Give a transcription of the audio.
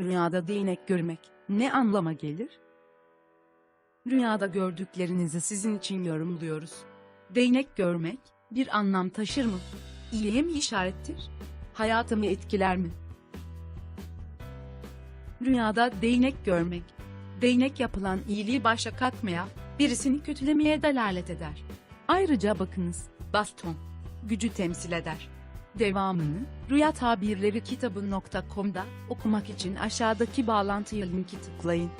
Rüyada değnek görmek ne anlama gelir? Rüyada gördüklerinizi sizin için yorumluyoruz. Değnek görmek bir anlam taşır mı? İyiye mi işarettir? Hayatımı etkiler mi? Rüyada değnek görmek, değnek yapılan iyiliği başa kalkmaya, birisini kötülemeye delalet eder. Ayrıca bakınız, baston, gücü temsil eder. Devamını Rüya Tabirleri kitabı.com'da okumak için aşağıdaki bağlantıya linki tıklayın.